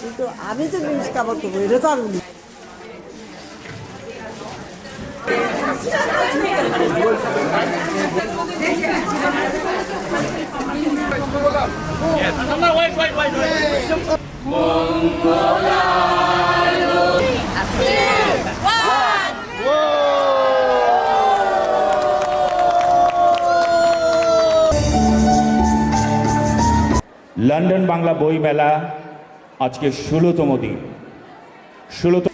কিন্তু আমি যে জিনিসটা আবার করব এটা তো আমি লন্ডন বাংলা বই মেলা আজকে ষোলোতম দিন। ষোলোতম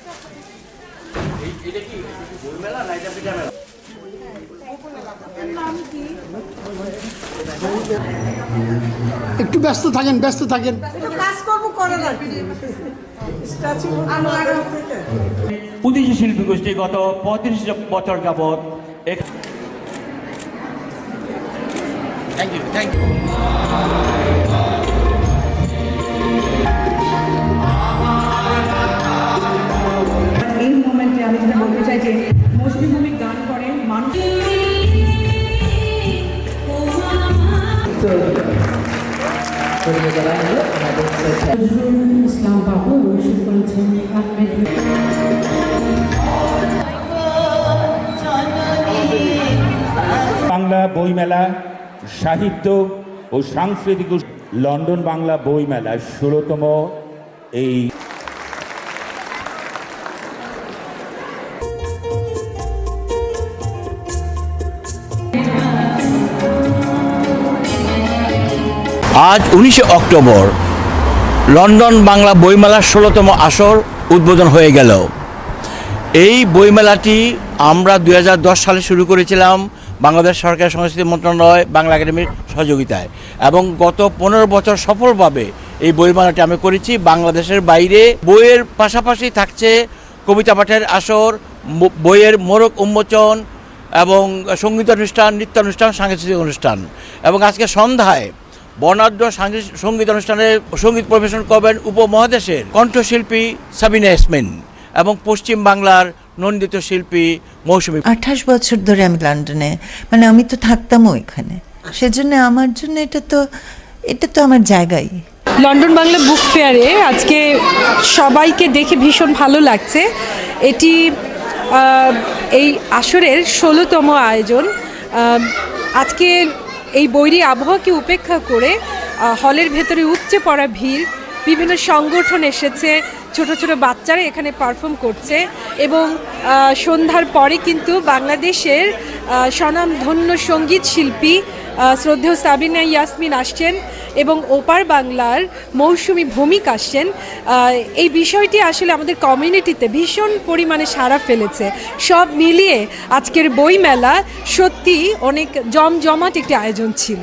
একটু ব্যস্ত থাকেন ব্যস্ত থাকেন। উদীচী শিল্পী গোষ্ঠী গত পঁয়ত্রিশ বছর যাবৎ এখ- এই বাংলা বই মেলা সাহিত্য ও সাংস্কৃতিক লন্ডন বাংলা বই মেলা ষোলোতম এই আজ উনিশে অক্টোবর, লন্ডন বাংলা বইমেলার ষোলোতম আসর উদ্বোধন হয়ে গেল। এই বইমেলাটি আমরা দু হাজার দশ সালে শুরু করেছিলাম বাংলাদেশ সরকার সংস্কৃতি মন্ত্রণালয় বাংলা একাডেমির সহযোগিতায় এবং গত পনেরো বছর সফলভাবে এই বইমেলাটি আমি করেছি। বাংলাদেশের বাইরে বইয়ের পাশাপাশি থাকছে কবিতা পাঠের আসর বইয়ের মোরক উন্মোচন এবং সংগীত অনুষ্ঠান নৃত্যানুষ্ঠান, সাংস্কৃতিক অনুষ্ঠান এবং আজকে সন্ধ্যায় বর্ণাঢ্য সাংস্কৃতিক সংগীত অনুষ্ঠানে সংগীত পরিবেশন করবেন উপমহাদেশের কণ্ঠশিল্পী সাবিনা ইয়াসমিন এবং পশ্চিম বাংলার নন্দিত শিল্পী মৌসুমী আঠাশ বছর ধরে আমি লন্ডনে মানে আমি তো থাকতামও এখানে। সেজন্য আমার জন্য এটা তো এটা তো আমার জায়গাই। লন্ডন বাংলা বুক ফেয়ারে আজকে সবাইকে দেখে ভীষণ ভালো লাগছে। এটি এই আসরের ষোলোতম আয়োজন। আজকে এই বৈরি আবহাওয়াকে উপেক্ষা করে হলের ভেতরে উপচে পড়া ভিড়, বিভিন্ন সংগঠন এসেছে, ছোট ছোট বাচ্চারা এখানে পারফর্ম করছে এবং সন্ধ্যার পরে কিন্তু বাংলাদেশের স্বনামধন্য সংগীত শিল্পী শ্রদ্ধেয় সাবিনা ইয়াসমিন আসছেন এবং ওপার বাংলার মৌসুমি ভৌমিক আসছেন। এই বিষয়টি আসলে আমাদের কমিউনিটিতে ভীষণ পরিমাণে সাড়া ফেলেছে। সব মিলিয়ে আজকের বইমেলা সত্যি অনেক জমজমাট একটি আয়োজন ছিল।